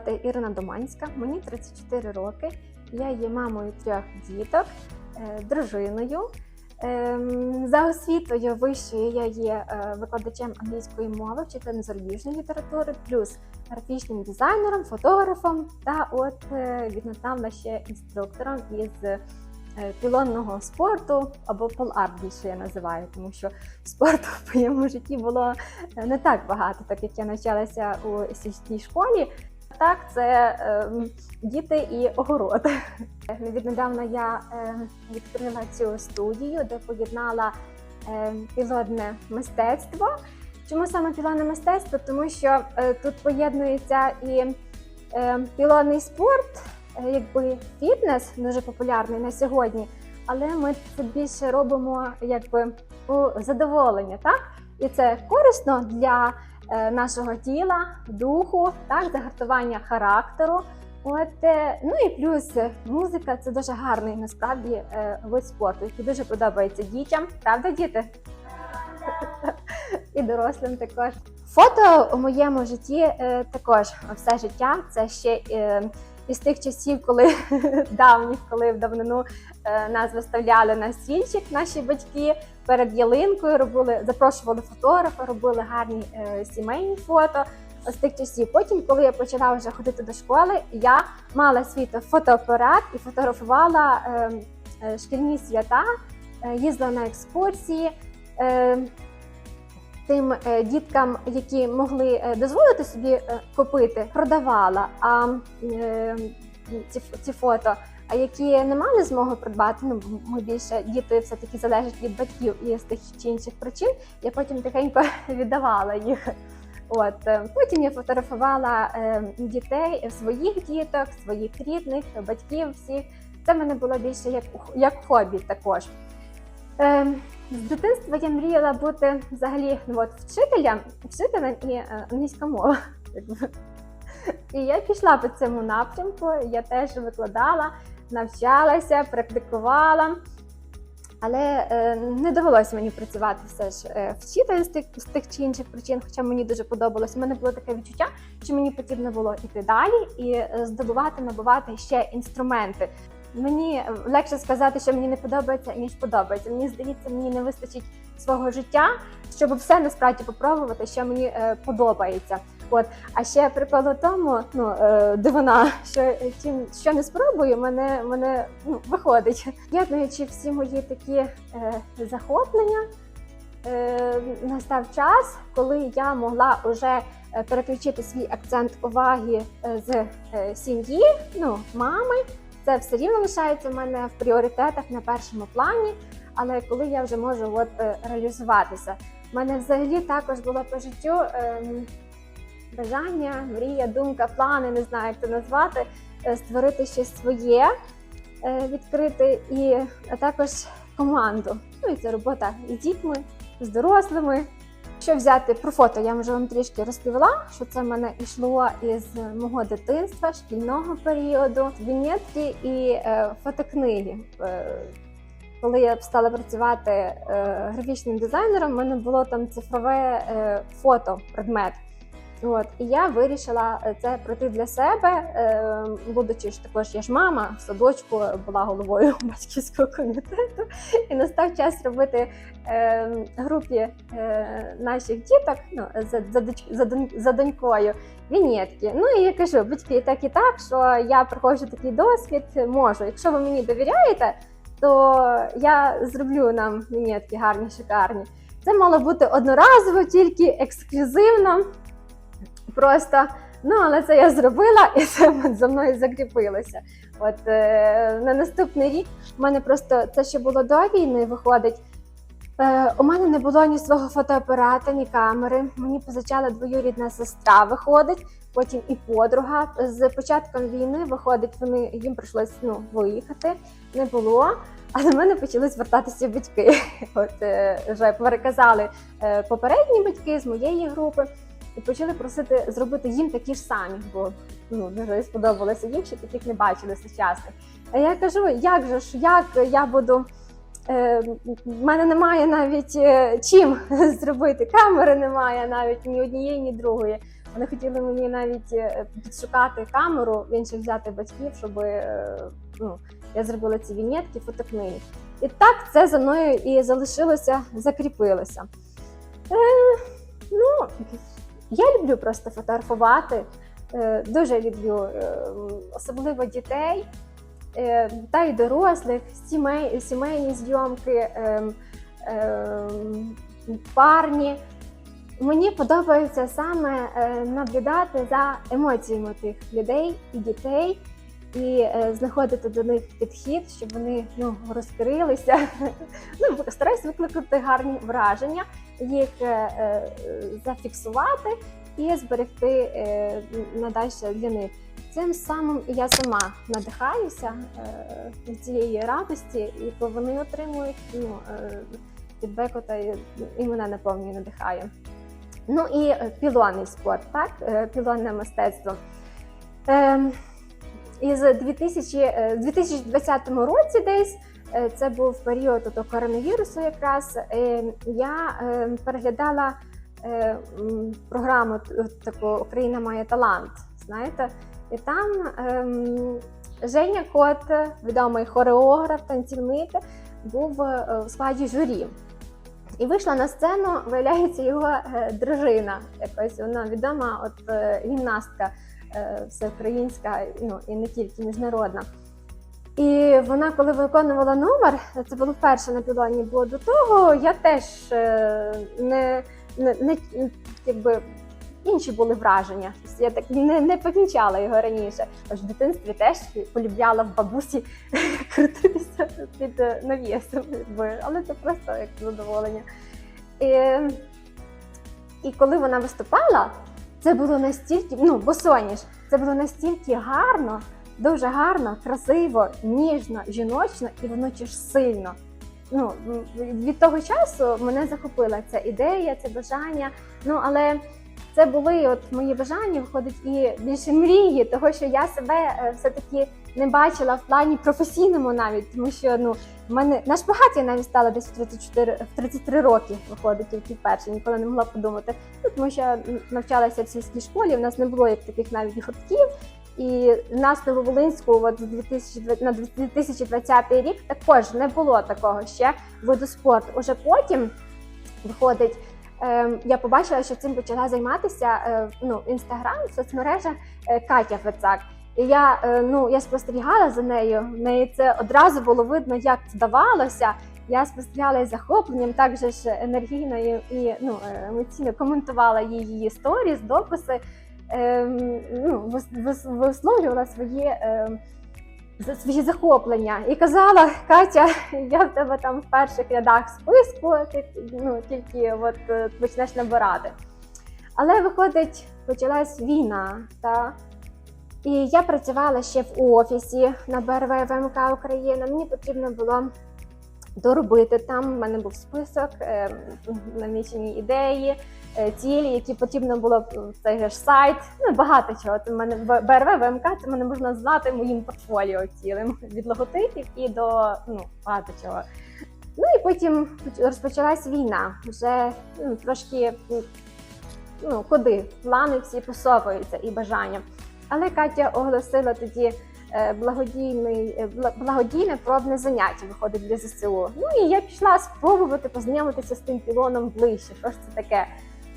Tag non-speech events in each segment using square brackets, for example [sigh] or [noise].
звати Ірина Доманська, мені 34 роки. Я є мамою трьох діток, е, дружиною. Ем, За освітою вищою я є е, викладачем англійської мови, вчителем зарубіжної літератури, плюс графічним дизайнером, фотографом та от е, віднедавна ще інструктором із пілонного спорту або поларт більше я називаю, тому що спорту в моєму житті було не так багато, так як я навчалася у сільській школі. Так, це ем, діти і огород. Віднедавна я е, відкрила цю студію, де поєднала е, пілотне мистецтво. Чому саме пілотне мистецтво? Тому що е, тут поєднується і е, пілотний спорт, е, якби фітнес дуже популярний на сьогодні, але ми це більше робимо якби у задоволення, так? І це корисно для е, нашого тіла, духу, так, загартування характеру. От, е, ну і плюс е, музика це дуже гарний насправді е, вид спорту, який дуже подобається дітям. Правда, діти? І дорослим також. Фото у моєму житті е, також все життя. Це ще е, із тих часів, коли [laughs] давніх, коли в давнину е, нас виставляли на стільчик, наші батьки перед ялинкою робили, запрошували фотографа, робили гарні е, сімейні фото з тих часів. Потім, коли я почала вже ходити до школи, я мала свій фотоапарат і фотографувала е, е, шкільні свята, їздила на екскурсії. Тим е, діткам, які могли е, дозволити собі е, купити, продавала а, ці, ці фото. А які не мали змоги придбати, ну ми більше діти все таки залежать від батьків і з тих чи інших причин. Я потім тихенько [laughs] віддавала їх. От потім я фотографувала дітей, своїх діток, своїх рідних, батьків всіх. Це мене було більше як як хобі також. З дитинства я мріяла бути взагалі ну, от, вчителем, вчителем і е, англійська мова. І я пішла по цьому напрямку. Я теж викладала, навчалася, практикувала. Але е, не довелося мені працювати все ж е, вчителем з тих, з тих чи інших причин, хоча мені дуже подобалось. У мене було таке відчуття, що мені потрібно було йти далі і е, здобувати, набувати ще інструменти. Мені легше сказати, що мені не подобається, ніж подобається. Мені здається, мені не вистачить свого життя, щоб все насправді попробувати, що мені е, подобається. От а ще прикол у тому, ну е, дивина, що чим що не спробую, мене мене ну, виходить. Єднуючи всі мої такі е, захоплення, е, настав час, коли я могла вже переключити свій акцент уваги е, з е, сім'ї, ну мами. Це все рівно лишається в мене в пріоритетах на першому плані. Але коли я вже можу от, е, реалізуватися, в мене взагалі також було по життю е, бажання, мрія, думка, плани, не знаю, як це назвати, е, створити щось своє, е, відкрити і також команду. Ну і це робота з дітьми, з дорослими. Що взяти про фото, я вже вам трішки розповіла, що це в мене йшло із мого дитинства, шкільного періоду, вінетки і е, фотокниги. Е, коли я стала працювати е, графічним дизайнером, в мене було там цифрове е, фото предмет. От, і я вирішила це пройти для себе, е, будучи ж також я ж мама в садочку була головою [laughs] батьківського комітету, і настав час робити е, групі е, наших діток ну, за, за, за, за донькою вінєтки. Ну і я кажу, батьки, так і так, що я проходжу такий досвід, можу. Якщо ви мені довіряєте, то я зроблю нам вінєтки гарні, шикарні. Це мало бути одноразово, тільки ексклюзивно. Просто ну, але це я зробила, і це за мною закріпилося. От е, на наступний рік в мене просто це ще було до війни, виходить. Е, у мене не було ні свого фотоапарата, ні камери. Мені позичала двоюрідна сестра, виходить, потім і подруга. З початком війни виходить, вони їм прийшлось ну, виїхати, не було. А до мене почали звертатися батьки. От е, вже переказали е, попередні батьки з моєї групи і почали просити зробити їм такі ж самі, бо ну дуже сподобалося що таких не бачили сучасних. А я кажу, як же ж, як я буду. Е, в мене немає навіть е, чим [laughs] зробити. Камери немає навіть ні однієї, ні другої. Вони хотіли мені навіть е, підшукати камеру в взяти батьків, щоб ну, я зробила ці вінетки, фотокниги. І так це за мною і залишилося, закріпилося. Е, ну, я люблю просто фотографувати. Е, дуже люблю, е, особливо дітей, е, та й дорослих, сімей, сімейні зйомки, е, е, парні. Мені подобається саме наблюдати за емоціями тих людей і дітей, і е, знаходити до них підхід, щоб вони ну, розкрилися. [laughs] ну, стараюсь викликати гарні враження, їх е, е, зафіксувати і зберегти надальше для них. Цим самим я сама надихаюся цієї радості, і вони отримують ну, фідбеку, та і мене наповнює, надихає. Ну і пілонний спорт, так? Пілонне мистецтво. І з 2000, е, 2020 році десь е, це був період ото коронавірусу якраз. е, Я е, переглядала програму таку Україна має талант. Знаєте, і там ем, Женя Кот, відомий хореограф, танцівник, був в складі журі. І вийшла на сцену, виявляється, його дружина. Якось вона відома, от гімнастка всеукраїнська, ну і не тільки міжнародна. І вона, коли виконувала номер, це було вперше на пілоні, було до того, я теж е, не, не, не якби. Інші були враження. Тобто Я так не, не помічала його раніше. Тож в дитинстві теж полюбляла в бабусі [laughs] крутитися під е, навісом, але це просто як задоволення. І, і коли вона виступала, це було настільки, ну, босоніж, це було настільки гарно, дуже гарно, красиво, ніжно, жіночно і водночас сильно. Ну, від того часу мене захопила ця ідея, це бажання. Ну, але це були от мої бажання, виходить, і більше мрії, того що я себе е, все-таки не бачила в плані професійному навіть, тому що ну в мене на шпагаті я навіть стала десь в 34, в 33 роки, виходить тільки вперше, ніколи не могла подумати. Ну, тому що я навчалася в сільській школі, в нас не було як таких навіть гуртків. І в нас Нововолинську от з 2020 на 2020 рік також не було такого ще виду спорту. Уже потім виходить. Ем, я побачила, що цим почала займатися е, ну, інстаграм, в соцмережах е, Катя Фецак. І я, е, ну, я спостерігала за нею. В неї це одразу було видно, як вдавалося. Я спостерігала із захопленням, також ж енергійно і, ну, е, емоційно коментувала її, сторіс, дописи, ем, ну, вис- вис- висловлювала свої. ем, свої захоплення і казала Катя, я в тебе там в перших рядах списку, ти ну тільки от е, почнеш набирати. Але виходить, почалась війна, та і я працювала ще в офісі на БРВ ВМК Україна. Мені потрібно було доробити там. У мене був список, е, намічені ідеї, е, цілі, які потрібно було цей ж сайт. Ну багато чого. Це в мене БРВ ВМК, це мене можна назвати моїм портфоліо цілим від логотипів і до ну багато чого. Ну і потім розпочалась війна. Вже ну, трошки ну куди плани всі посовуються і бажання. Але Катя оголосила тоді е, благодійний е, благодійне пробне заняття виходить для ЗСУ. Ну і я пішла спробувати познайомитися з тим пілоном ближче. Що ж це таке?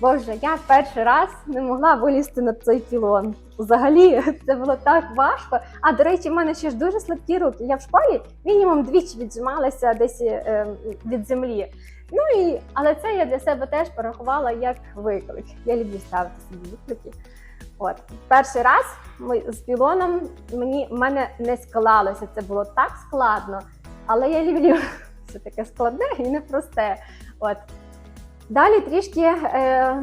Боже, я перший раз не могла вилізти на цей пілон. Взагалі, [laughs] це було так важко. А до речі, в мене ще ж дуже слабкі руки. Я в школі мінімум двічі віджималася десь е, від землі. Ну і але це я для себе теж порахувала як виклик. Я люблю ставити собі виклики. От перший раз ми з пілоном мені в мене не склалося. Це було так складно, але я люблю [laughs] все таке складне і непросте. От далі трішки е,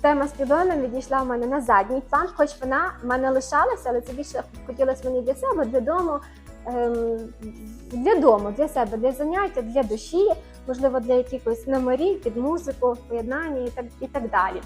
тема з пілоном відійшла в мене на задній план, хоч вона в мене лишалася, але це більше хотілося мені для себе, для дому. ем, Для дому, для себе, для заняття, для душі, можливо, для якихось номерів під музику, поєднання і так, і так далі.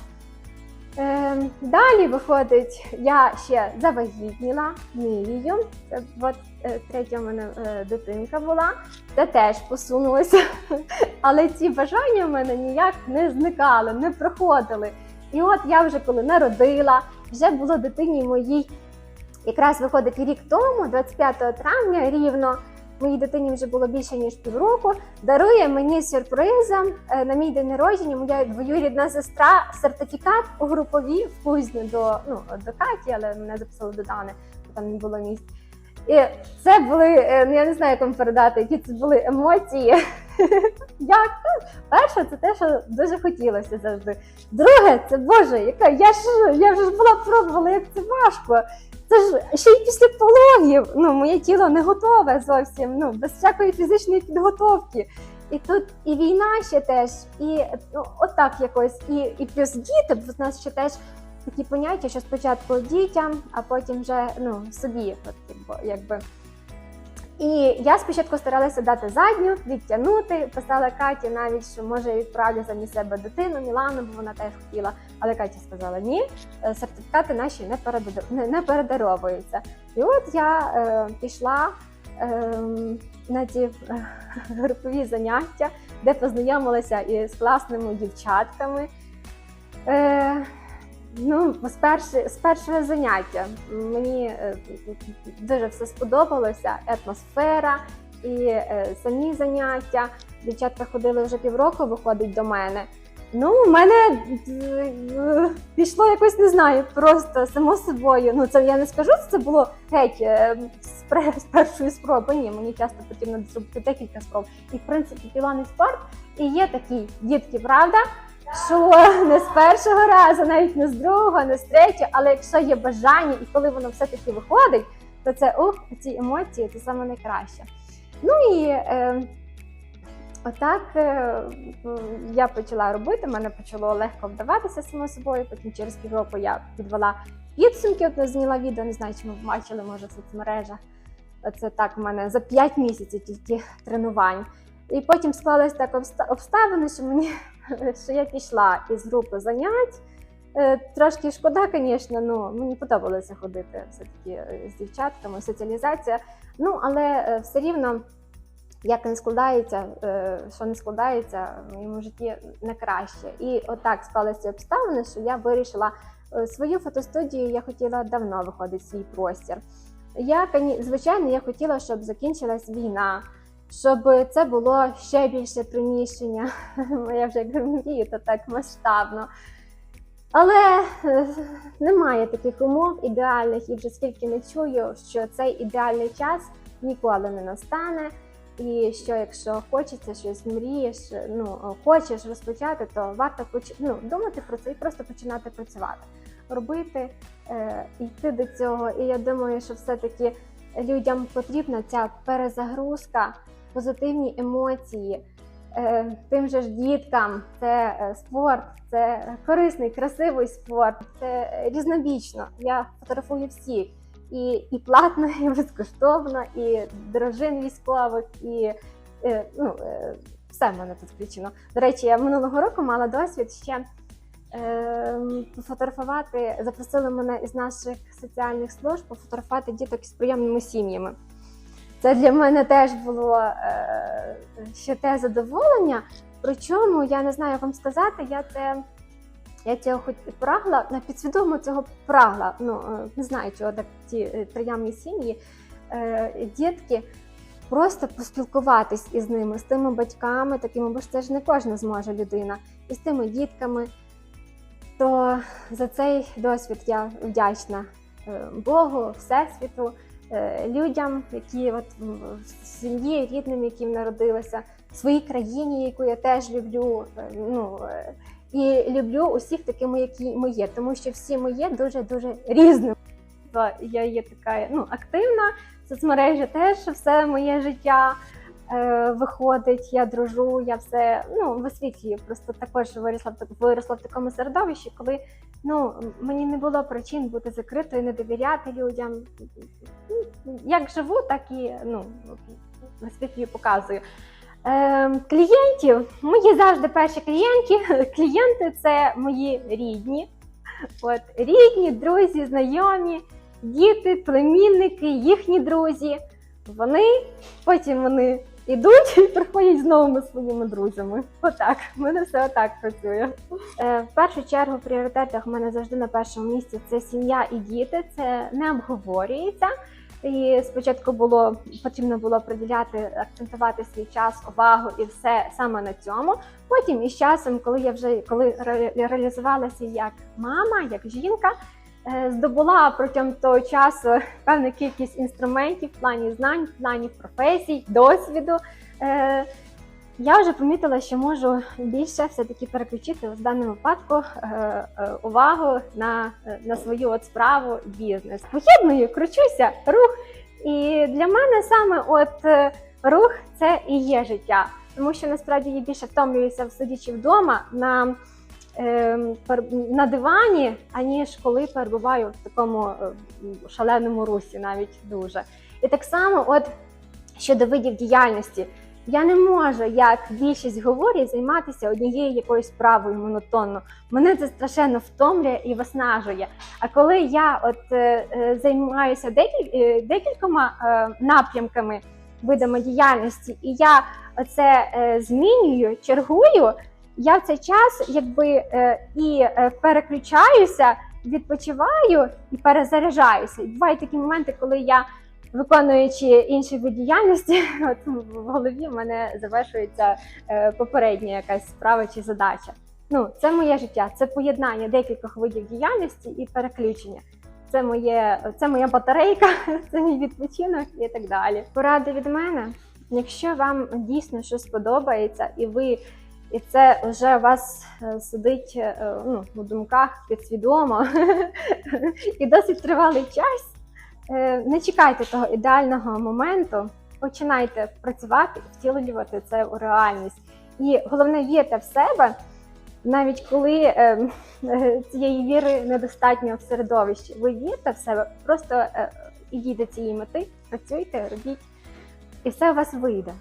Ем, далі виходить, я ще завагітніла Мілію. Це от е, третя в мене е, дитинка була. Це теж посунулося. [laughs] Але ці бажання в мене ніяк не зникали, не проходили. І от я вже коли народила, вже було дитині моїй, якраз виходить рік тому, 25 травня, рівно. Моїй дитині вже було більше ніж півроку. Дарує мені сюрпризом е, на мій день народження. Моя двоюрідна сестра сертифікат у групові в кузню до ну до Каті, але мене записали до Дани, бо там не було місць. І це були, е, ну я не знаю, як вам передати, які це були емоції. [laughs] Як? Перше, це те, що дуже хотілося завжди. Друге, це Боже, яка я ж я вже була пробувала, як це важко. Це ж ще й після пологів. Ну, моє тіло не готове зовсім, ну, без всякої фізичної підготовки. І тут і війна ще теж, і ну, отак якось, і, і плюс діти, бо в нас ще теж такі поняття, що спочатку дітям, а потім вже ну, собі. От, якби, якби. І я спочатку старалася дати задню, відтягнути. Писала Каті навіть, що може відправлю замість себе дитину Мілану, бо вона теж хотіла. Але Катя сказала ні, е, сертифікати наші не, передар... не, передаровуються. І от я е, пішла е, на ці е, групові заняття, де познайомилася із класними дівчатками. Е, Ну, з першого, з першого заняття мені е, дуже все сподобалося. Атмосфера і самі заняття. Дівчатка ходили вже півроку, виходить до мене. Ну, у мене е, пішло якось не знаю, просто само собою. Ну, це я не скажу, що це було геть е, з першої спроби. Ні, мені часто потрібно зробити декілька спроб. І в принципі, піланий спорт і є такі дітки, правда? що не з першого разу, навіть не з другого, не з третього, але якщо є бажання і коли воно все-таки виходить, то це ух, ці емоції це саме найкраще. Ну і е, отак е, я почала робити, мене почало легко вдаватися само собою. Потім через півроку я підвела підсумки, от зняла відео, не знаю, чи ви бачили, може в соцмережах. Це так в мене за 5 місяців тільки тренувань. І потім склались так обставини, що мені [laughs] що я пішла із групи занять. Е, Трошки шкода, звісно, ну мені подобалося ходити все-таки е, з дівчатками, соціалізація. Ну, але все рівно, як не складається, е, що не складається в моєму житті не краще. І отак склалися обставини, що я вирішила е, свою фотостудію, я хотіла давно виходити в свій простір. Я, звичайно, я хотіла, щоб закінчилась війна щоб це було ще більше приміщення. [laughs] Я вже мрію, то так масштабно. Але е, немає таких умов ідеальних, і вже скільки не чую, що цей ідеальний час ніколи не настане. І що якщо хочеться щось мрієш, ну хочеш розпочати, то варто поч... ну, думати про це і просто починати працювати, робити, е, йти до цього. І я думаю, що все-таки людям потрібна ця перезагрузка позитивні емоції. Е, Тим же ж діткам це е, спорт, це корисний, красивий спорт, це різнобічно. Я фотографую всіх і, і платно, і безкоштовно, і дружин військових, і е, ну, е, все в мене тут включено. До речі, я минулого року мала досвід ще е, пофотографувати. Запросили мене із наших соціальних служб пофотографувати діток із прийомними сім'ями. Це для мене теж було е, ще те задоволення. Причому я не знаю, як вам сказати, я це я цього хоч прагла, на підсвідомо цього прагла. Ну е, не знаю, чого так ті е, приємні сім'ї, е, дітки. Просто поспілкуватись із ними, з тими батьками, такими, бо ж це ж не кожна зможе людина, і з тими дітками. То за цей досвід я вдячна е, Богу, Всесвіту е, людям, які от в- сім'ї рідним, які народилися, в своїй країні, яку я теж люблю. е, Ну і люблю усіх такими, які ми є, тому що всі ми є дуже дуже різними. Я є така ну, активна, соцмережі теж все моє життя. е, Виходить, я дружу, я все ну висвітлюю. Просто також виросла виросла в такому середовищі, коли ну мені не було причин бути закритою, не довіряти людям. Як живу, так і ну висвітлюю, показую. Е, клієнтів, мої завжди перші [laughs] клієнти. Клієнти це мої рідні. От рідні, друзі, знайомі, діти, племінники, їхні друзі. Вони потім вони ідуть і приходять з новими своїми друзями. Отак, в мене все отак працює. Е, в першу чергу в пріоритетах в мене завжди на першому місці це сім'я і діти. Це не обговорюється. І спочатку було потрібно було приділяти, акцентувати свій час, увагу і все саме на цьому. Потім із часом, коли я вже коли ре- реалізувалася як мама, як жінка, е, здобула протягом того часу певну кількість інструментів в плані знань, в плані професій, досвіду. Я вже помітила, що можу більше все-таки переключити в даному випадку е, е, увагу на, е, на свою от справу бізнес. Поєдную, кручуся, рух. І для мене саме от рух це і є життя. Тому що насправді я більше втомлююся сидячи вдома на, на дивані, аніж коли перебуваю в такому шаленому русі, навіть дуже. І так само, от щодо видів діяльності, я не можу, як більшість говорять, займатися однією якоюсь справою монотонно. Мене це страшенно втомлює і виснажує. А коли я от е, е, займаюся декіль, е, декількома е, напрямками видами діяльності, і я це е, змінюю, чергую, я в цей час якби е, і е, переключаюся, відпочиваю і перезаряджаюся. І бувають такі моменти, коли я виконуючи інші види діяльності, [laughs] от в голові в мене завершується е, попередня якась справа чи задача. Ну, це моє життя, це поєднання декількох видів діяльності і переключення. Це моє, це моя батарейка, [laughs] це мій відпочинок і так далі. Поради від мене. Якщо вам дійсно щось подобається, і ви і це вже у вас е, сидить е, ну, у думках підсвідомо [laughs] і досить тривалий час. Е, Не чекайте того ідеального моменту, починайте працювати і втілювати це у реальність. І головне вірте в себе, навіть коли е, е, цієї віри недостатньо в середовищі. Ви вірте в себе, просто е, ідіть до цієї мети, працюйте, робіть, і все у вас вийде.